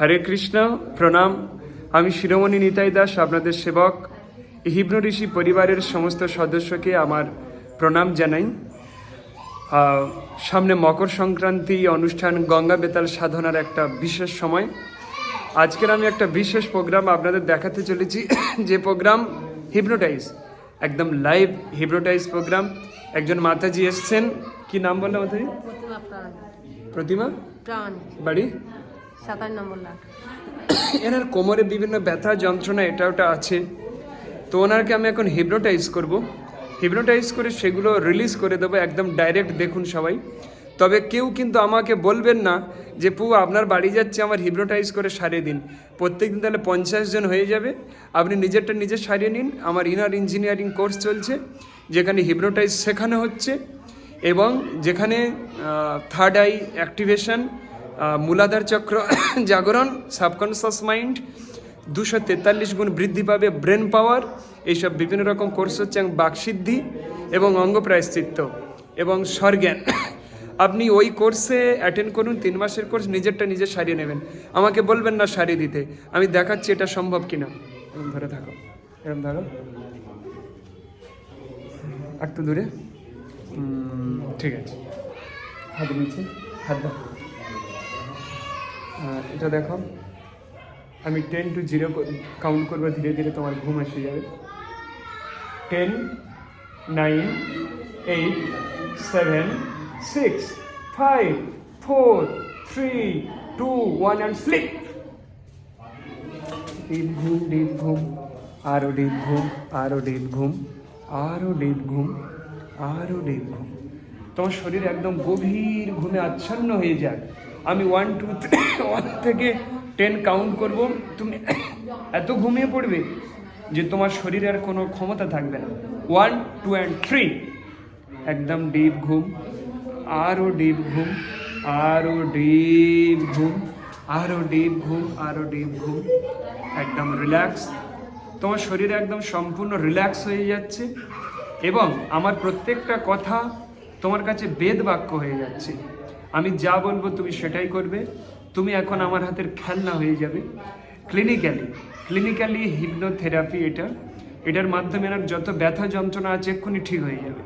হরে কৃষ্ণ প্রণাম। আমি শিরোমণি নিতাই দাস আপনাদের সেবক। হিব্র ঋষি পরিবারের সমস্ত সদস্যকে আমার প্রণাম জানাই। সামনে মকর সংক্রান্তি অনুষ্ঠান গঙ্গা বেতাল সাধনার একটা বিশেষ সময়। আজকের আমি একটা বিশেষ প্রোগ্রাম আপনাদের দেখাতে চলেছি। যে প্রোগ্রাম হিপনোটাইজ একদম লাইভ হিপনোটাইজ প্রোগ্রাম। একজন মাতাজি এসছেন। কি নাম বলল মাতাজি? প্রতিমা প্রতিমা? বাড়ি? নম্বর লাখ। এনার কোমরে বিভিন্ন ব্যথা যন্ত্রণা, এটা ওটা আছে। তো ওনাকে আমি এখন হিপনোটাইজ করব। হিপনোটাইজ করে সেগুলো রিলিজ করে দেবো, একদম ডাইরেক্ট দেখুন সবাই। তবে কেউ কিন্তু আমাকে বলবেন না যে, পু, আপনার বাড়ি যাচ্ছে, আমার হিপনোটাইজ করে সারিয়ে দিন। প্রত্যেক দিন তাহলে পঞ্চাশ জন হয়ে যাবে। আপনি নিজেরটা নিজে সারিয়ে নিন। আমার ইনার ইঞ্জিনিয়ারিং কোর্স চলছে, যেখানে হিপনোটাইজ শেখানো হচ্ছে এবং যেখানে থার্ড আই অ্যাক্টিভেশন মূলাধার চক্র, জাগরণ সাবকনসিয়াস মাইন্ড দুশো তেতাল্লিশ গুণ বৃদ্ধি পাবে ব্রেন পাওয়ার এইসব বিভিন্ন রকম কোর্স হচ্ছে বাকসিদ্ধি এবং অঙ্গ প্রায়শ্চিত্ত এবং স্বরজ্ঞান। আপনি ওই কোর্সে অ্যাটেন্ড করুন, তিন মাসের কোর্স নিজেরটা নিজে সারিয়ে নেবেন। আমাকে বলবেন না সারিয়ে দিতে। আমি দেখাচ্ছি এটা সম্ভব কিনা। এরকম ধরে থাকো। এরকম ধরো। একটু দূরে। ঠিক আছে। হাত নিচে। হাত এটা দেখো। আমি টেন টু জিরো কাউন্ট করব, ধীরে ধীরে তোমার ঘুম এসে যাবে। Ten nine eight seven six five four three two one and sleep deep ঘুম ডিপ ঘুম আরও ডিপ ঘুম আরও ডিপ ঘুম আরও ডিপ ঘুম আরও ডিপ ঘুম। তোমার শরীর একদম গভীর ঘুমে আচ্ছন্ন হয়ে যাক। আমি ওয়ান টু ওয়ান থেকে টেন কাউন্ট করব। তুমি এত ঘুমিয়ে পড়বে যে তোমার শরীরে আর কোনো ক্ষমতা থাকবে না। ওয়ান টু অ্যান্ড থ্রি একদম ডিপ ঘুম আরও ডিপ ঘুম আরও ডিপ ঘুম আরও ডিপ ঘুম আরও ডিপ ঘুম। একদম রিল্যাক্স তোমার শরীর একদম সম্পূর্ণ রিল্যাক্স হয়ে যাচ্ছে এবং আমার প্রত্যেকটা কথা তোমার কাছে বেদ বাক্য হয়ে যাচ্ছে। আমি যা বলব তুমি সেটাই করবে। তুমি এখন আমার হাতের খেলনা হয়ে যাবে। ক্লিনিক্যালি ক্লিনিক্যালি হিপনোথেরাপি এটা। এটার মাধ্যমে এনার যত ব্যথা যন্ত্রণা আছে এক্ষুনি ঠিক হয়ে যাবে।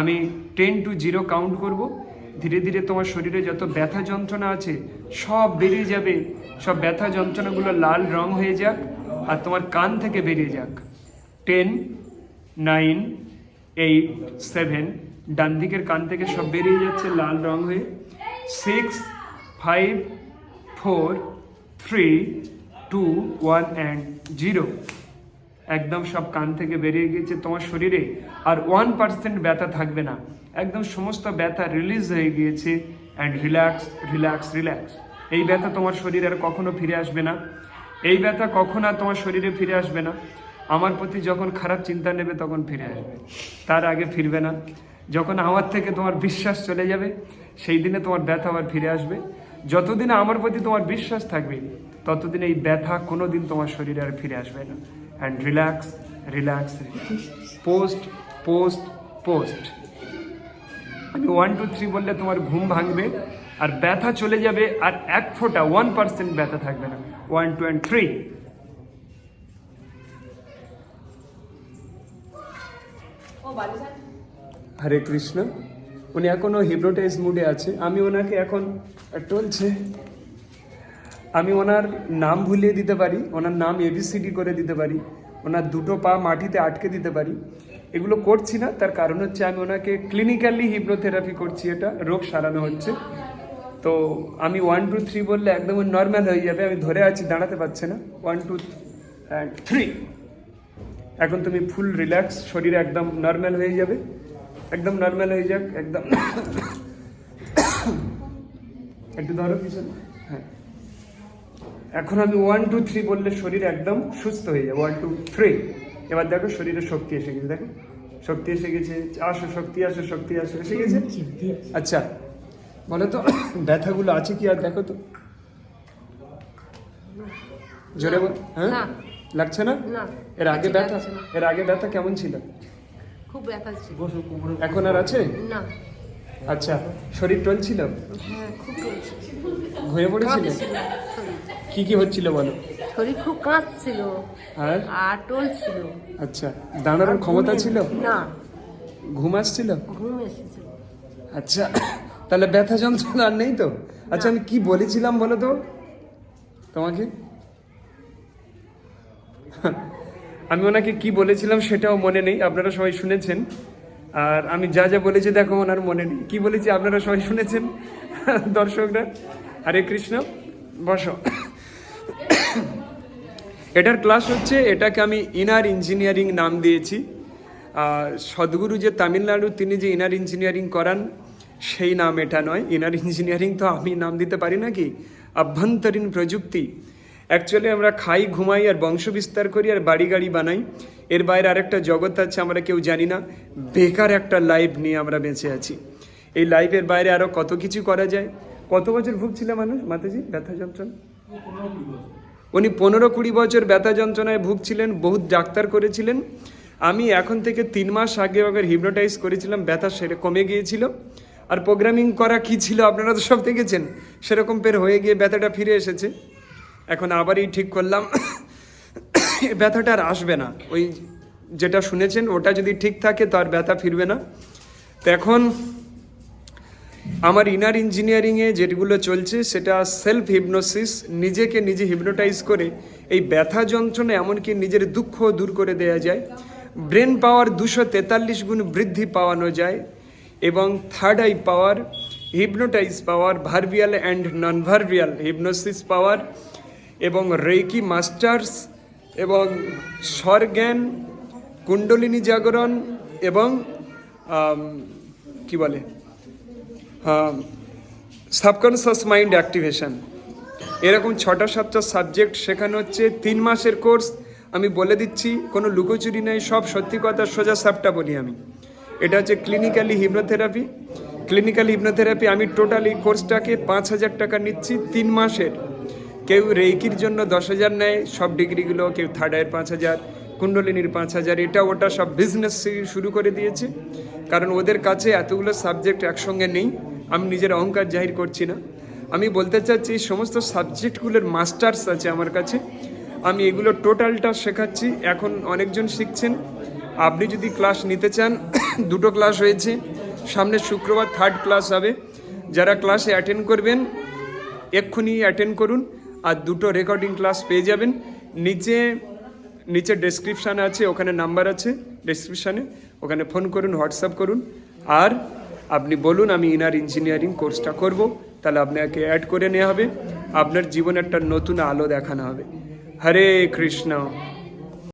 আমি টেন টু জিরো কাউন্ট করব। ধীরে ধীরে তোমার শরীরে যত ব্যথা যন্ত্রণা আছে সব বেরিয়ে যাবে। সব ব্যথা যন্ত্রণাগুলো লাল রং হয়ে যাক আর তোমার কান থেকে বেরিয়ে যাক। টেন নাইন এইট সেভেন ডান দিকের কান থেকে সব বেরিয়ে যাচ্ছে লাল রং হয়ে। Six five four three two one and zero একদম সব কান থেকে বেরিয়ে গিয়েছে তোমার শরীরে। আর ওয়ান পার্সেন্ট ব্যথা থাকবে না। একদম সমস্ত ব্যথা রিলিজ হয়ে গিয়েছে। অ্যান্ড রিল্যাক্স রিল্যাক্স রিল্যাক্স এই ব্যথা তোমার শরীরে আর কখনো ফিরে আসবে না। এই ব্যথা কখনো আর তোমার শরীরে ফিরে আসবে না। আমার প্রতি যখন খারাপ চিন্তা নেবে তখন ফিরে আসবে। তার আগে ফিরবে না। যখন আমার থেকে তোমার বিশ্বাস চলে যাবে, সেই দিনে তোমার ব্যথা আবার ফিরে আসবে। যতদিন আমার প্রতি তোমার বিশ্বাস থাকবে, ততদিন এই ব্যথা কোনো দিন তোমার শরীরে আর ফিরে আসবে না। And relax relax post post post আমি ওয়ান টু থ্রি বললে তোমার ঘুম ভাঙবে, আর ব্যথা চলে যাবে, আর এক ফোঁটা ওয়ান পার্সেন্ট ব্যথা থাকবে না। One two and three Hare Krishna. উনি এখনও হিপ্রোটাইজ মুডে আছে। আমি ওনাকে এখন টলছে। আমি ওনার নাম ভুলিয়ে দিতে পারি, ওনার নাম এবিসিডি করে দিতে পারি, ওনার দুটো পা মাটিতে আটকে দিতে পারি। এগুলো করছি না, তার কারণ হচ্ছে আমি ওনাকে ক্লিনিক্যালি হিপ্নোথেরাপি করছি। এটা রোগ সারানো হচ্ছে। তো আমি ওয়ান টু থ্রি বললে একদম নর্মাল হয়ে যাবে। আমি ধরে আছি, দাঁড়াতে পারছে না। ওয়ান টু থ্রি এখন তুমি ফুল রিল্যাক্স শরীর একদম নর্মাল হয়ে যাবে। একদম নর্মাল হয়ে যাক, একদম একটু ধরো পিছনে। হ্যাঁ। এখন আমি ওয়ান টু থ্রি বললে শরীর একদম সুস্থ হয়ে যাবে। ওয়ান টু থ্রি এবার দেখো শরীরে শক্তি এসে গেছে, দেখো। শক্তি এসে গেছে, আসো, শক্তি আসো শক্তি, আসো, এসে গেছে। আচ্ছা বলো তো, ব্যথাগুলো আছে কি আর দেখো তো? জোরে বল হ্যাঁ। লাগছে না? এর আগে ব্যথা? এর আগে ব্যথা কেমন ছিল? খুব ব্যথা ছিল। এখন আর আছে? না। আচ্ছা শরীর টলছিল? হ্যাঁ ঘুমিয়ে পড়েছিল? কি কি হচ্ছিল বলো? শরীর খুব কাঁপছিল আর? আর টলছিল। আচ্ছা দাঁড়ানোর ক্ষমতা ছিল? না। ঘুম আসছিল? ঘুম এসেছিল আচ্ছা তাহলে ব্যথা যন্ত্রণা আর নেই তো? আচ্ছা আমি কি বলেছিলাম বলো তো? তোমাকে? আমি ওনাকে কি বলেছিলাম সেটাও মনে নেই, আপনারা সবাই শুনেছেন। আর আমি যা যা বলেছি দেখো ওনার মনে নেই। কি বলেছি আপনারা সবাই শুনেছেন, দর্শকরা? হরে কৃষ্ণ, বসো। এটার ক্লাস হচ্ছে, এটাকে আমি ইনার ইঞ্জিনিয়ারিং নাম দিয়েছি। সদ্গুরু যে তামিলনাড়ু, তিনি যে ইনার ইঞ্জিনিয়ারিং করান, সেই নাম এটা নয়। ইনার ইঞ্জিনিয়ারিং তো আমি নাম দিতে পারি নাকি? আভ্যন্তরীণ প্রযুক্তি। অ্যাকচুয়ালি আমরা খাই, ঘুমাই আর বংশ বিস্তার করি আর বাড়ি গাড়ি বানাই। এর বাইরে আরেকটা জগৎ আছে, আমরা কেউ জানি না। বেকার একটা লাইফ নিয়ে আমরা বেঁচে আছি। এই লাইফের বাইরে আরও কত কিছু করা যায়? কত বছর ভুগছিল মানুষ, মাতাজি, ব্যথা যন্ত্রণা? উনি পনেরো কুড়ি বছর ব্যথা যন্ত্রণায় ভুগছিলেন, বহুত ডাক্তার করেছিলেন। আমি এখন থেকে তিন মাস আগে আবার হিপনোটাইজ করেছিলাম, ব্যথা সেরে কমে গিয়েছিল। আর প্রোগ্রামিং করা কি ছিল আপনারা তো সব দেখেছেন? সেরকম পের হয়ে গিয়ে ব্যথাটা ফিরে এসেছে। এখন আবারই ঠিক করলাম। ব্যথাটা আর আসবে না। ওই যেটা শুনেছেন, ওটা যদি ঠিক থাকে তো আর ব্যথা ফিরবে না। তো এখন আমার ইনার ইঞ্জিনিয়ারিংয়ে যেগুলো চলছে, সেটা সেলফ হিপনোসিস নিজেকে নিজে হিপনোটাইজ করে এই ব্যথা যন্ত্রণা এমনকি নিজের দুঃখ দূর করে দেওয়া যায়। ব্রেন পাওয়ার দুশো তেতাল্লিশ গুণ বৃদ্ধি পাওয়ানো যায় এবং third eye power hypnotize power verbal and non verbal hypnosis power এবং রেকি মাস্টার্স এবং স্বরজ্ঞান, কুণ্ডলিনী জাগরণ এবং কি বলে? Subconscious mind activation. এরকম ছটা সাতটা সাবজেক্ট শেখানো হচ্ছে। তিন মাসের কোর্স, আমি বলে দিচ্ছি, কোনো লুকোচুরি নেই, সব সত্যি কথা, সোজা সাপটা বলি আমি। এটা হচ্ছে ক্লিনিক্যালি হিপনোথেরাপি ক্লিনিক্যাল হিপনোথেরাপি আমি টোটালি কোর্সটাকে পাঁচ হাজার টাকা নিচ্ছি তিন মাসের। কেউ রেকির জন্য দশ হাজার নেয়, সব ডিগ্রিগুলো কেউ থার্ড আয়ের পাঁচ হাজার, কুণ্ডলিনীর পাঁচ হাজার, এটা ওটা সব বিজনেস শুরু করে দিয়েছে। কারণ ওদের কাছে এতগুলো সাবজেক্ট একসঙ্গে নেই, আমি নিজের অহংকার জাহির করছি না। আমি বলতে চাচ্ছি, এই সমস্ত সাবজেক্টগুলোর মাস্টার্স আছে আমার কাছে। আমি এগুলো টোটালটা শেখাচ্ছি। এখন অনেকজন শিখছেন। আপনি যদি ক্লাস নিতে চান, দুটো ক্লাস হয়েছে। সামনে শুক্রবার থার্ড ক্লাস হবে। যারা ক্লাসে অ্যাটেন্ড করবেন, এক্ষুনি অ্যাটেন্ড করুন। আর দুটো রেকর্ডিং ক্লাস পেয়ে যাবেন। নিচে নিচে ডেসক্রিপশান আছে, ওখানে নাম্বার আছে ডেসক্রিপশানে ওখানে ফোন করুন হোয়াটসঅ্যাপ করুন। আর আপনি বলুন, আমি ইনার ইঞ্জিনিয়ারিং কোর্সটা করব। তাহলে আপনাকে অ্যাড করে নেওয়া হবে। আপনার জীবনে একটা নতুন আলো দেখানো হবে। হরে কৃষ্ণ।